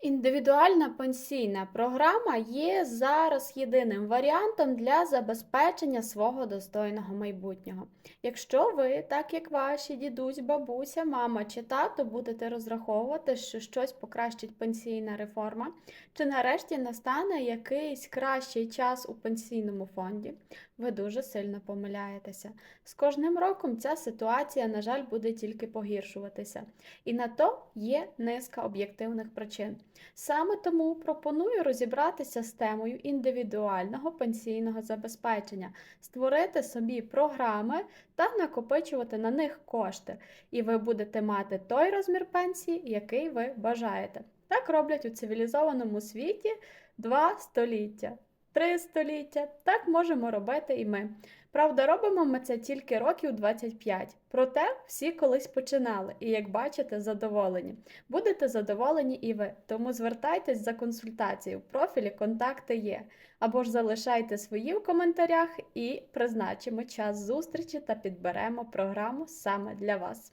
Індивідуальна пенсійна програма є зараз єдиним варіантом для забезпечення свого достойного майбутнього. Якщо ви, так як ваші дідусь, бабуся, мама чи тато, будете розраховувати, що щось покращить пенсійна реформа, чи нарешті настане якийсь кращий час у пенсійному фонді, ви дуже сильно помиляєтеся. З кожним роком ця ситуація, на жаль, буде тільки погіршуватися. І на то є низка об'єктивних причин. Саме тому пропоную розібратися з темою індивідуального пенсійного забезпечення, створити собі програми та накопичувати на них кошти, і ви будете мати той розмір пенсії, який ви бажаєте. Так роблять у цивілізованому світі два століття. Три століття, так можемо робити і ми. Правда, робимо ми це тільки років 25. Проте всі колись починали, і як бачите, задоволені. Будете задоволені і ви, тому звертайтесь за консультацією. В профілі контакти є. Або ж залишайте свої в коментарях і призначимо час зустрічі та підберемо програму саме для вас.